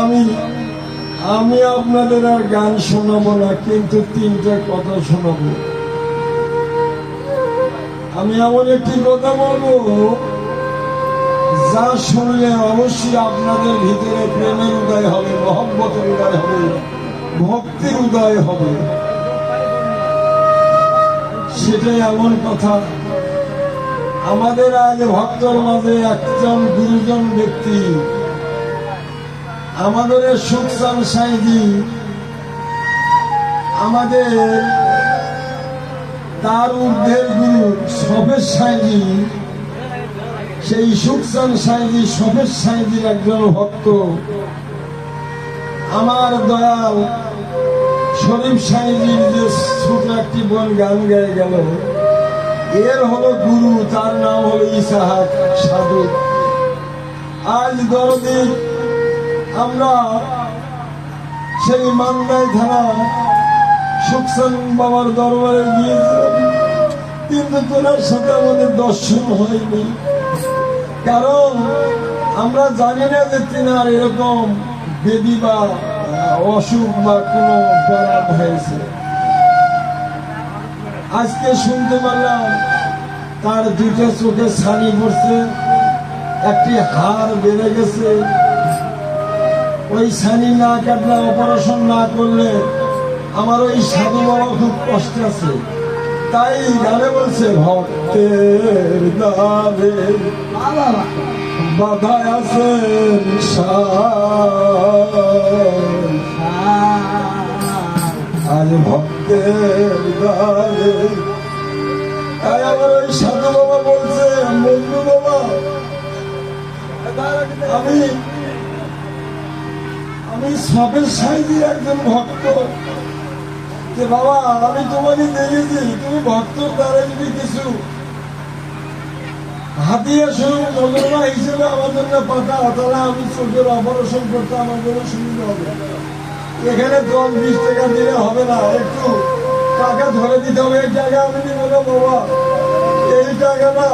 আমি আমি আপনাদের আর গান শোনাবো না, কিন্তু তিনটে কথা শোনাবো। আমি এমন একটি কথা বলব, যা শুনলে অবশ্যই আপনাদের ভিতরে প্রেমের উদয় হবে, মহব্বতের উদয় হবে, ভক্তির উদয় হবে। সেটাই এমন কথা। আমাদের আজ ভক্তর মাঝে একজন গুরুজন ব্যক্তি। আমাদের সুখসান সাইজি আমাদের তার ঊর্ধ্বের গুরু সফেজ সাইজি সেই সুখসান সাইজি সফেজ সাইজির একজন ভক্ত। আমার দয়াল শরীফ সাইজির যে ছোট একটি বোন গান গায়ে গেল। এর হলো গুরু, তার নাম হলো ইসাহাক সাধু। আজ দরদি আমরা সেই মান্দাই থানা সুখসান বাবার দরবারে গিয়েছিলাম। কিন্তু তোনার সাথে আমাদের দর্শন হয়নি। কারণ আমরা জানি না যে তিনার এরকম বেদি বা অসুখ বা কোনো পরাম হয়েছে আজকে শুনতে পারলাম তার দুটো চোখে ছানি পড়ছে, একটি হাড় বেড়ে গেছে। ওই ছানি না কাটলে অপারেশন না করলে আমার ওই সাধু বাবা খুব কষ্ট আছে। তাই গানে বলছে, ভক্তের দাবে বাধায় আছে আজ ভক্তের তাই আমার ওই সাধু বাবা বলছে, বন্ধু বাবা, আমি আমি সবের সাইজের একজন ভক্ত। যে বাবা, আমি তোমাকে দেখেছি, তুমি ভক্তর দ্বারা যদি কিছু হাতিয়ে শুরু নজরমা হিসেবে আমার জন্য পাতা তাহলে আমি চোখের অপারেশন করতে আমার জন্য সুবিধা হবে। এখানে দশ বিশ টাকা দিলে হবে না, একটু টাকা ধরে দিতে হবে। এই টাকা আমি দিব না বাবা। এই টাকাটা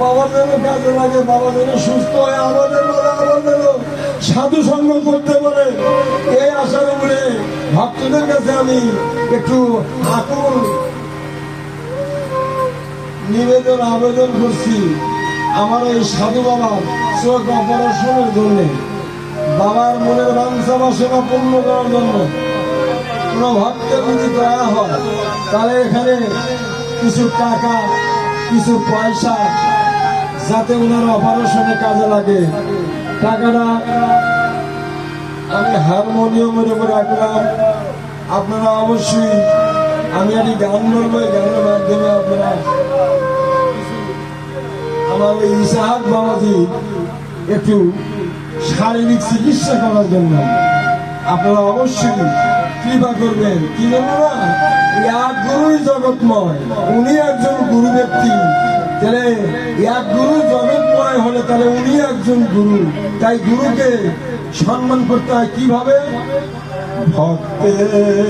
বাবার যেন কাজে লাগে বাবা যেন সুস্থ হয়, আমাদের বলে আমার যেন সাধু সঙ্গ করতে পারে এই আশার উপরে ভক্তদের কাছে আমি একটু আকুল নিবেদন, আবেদন করছি আমার এই সাধু বাবার চোখ অপারেশনের জন্য। বাবার মনের বাঞ্ছা বাসনা পূর্ণ করার জন্য কোনো ভক্তের যদি দয়া হয়, তাহলে এখানে কিছু টাকা, কিছু পয়সা যাতে ওনার অপারেশনে কাজে লাগে। টাকাটা আমি হারমোনিয়ামের উপর রাখলাম। আপনারা অবশ্যই আমি একটি গান বলব এই গানের মাধ্যমে আপনারা আমার ওই ইসাহাক বাবাজি একটু শারীরিক চিকিৎসা করার জন্য আপনারা অবশ্যই কৃপা করবেন। কি এক গুরুই জগৎময়। উনি একজন গুরু ব্যক্তি। তাহলে এক গুরু জগৎময় হলে তাহলে উনি একজন গুরু। তাই গুরুকে সম্মান করতে হয় কীভাবে? ভক্তের